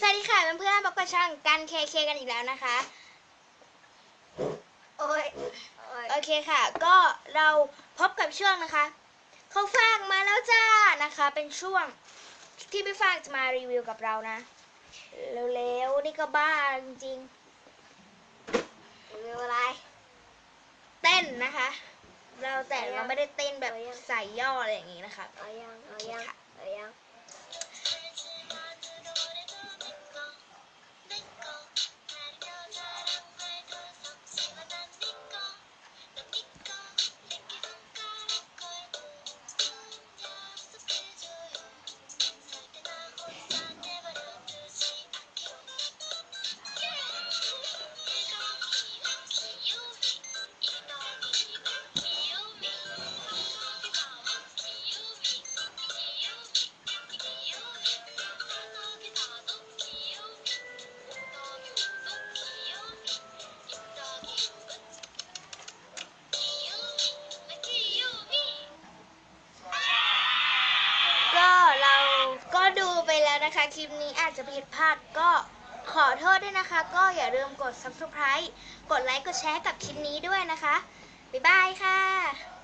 สวัสดีค่ะเพื่อนๆบอกกับช่องกันเคเคกันอีกแล้วนะคะโอ้ยโอ้ยโอเคค่ะ ก็เราพบกับช่วงนะคะ เขาฟางมาแล้วจ้านะคะ เป็นช่วงที่พี่ฟางจะมารีวิวกับเรานะ เร็วๆ นี่ก็บ้าจริงเร็วอะไรๆเต้นนะคะ เราแต่เอายังเราไม่ได้เต้นแบบเอายังใส่ย่ออะไรอย่างนี้นะคะเอายังเอายังค่ะเอายัง นะคะ คลิปนี้อาจจะผิดพลาดก็ขอโทษด้วยนะคะ ก็อย่าลืมกด subscribe กดไลค์ กดแชร์กับคลิปนี้ด้วยนะคะ บ๊ายบายค่ะ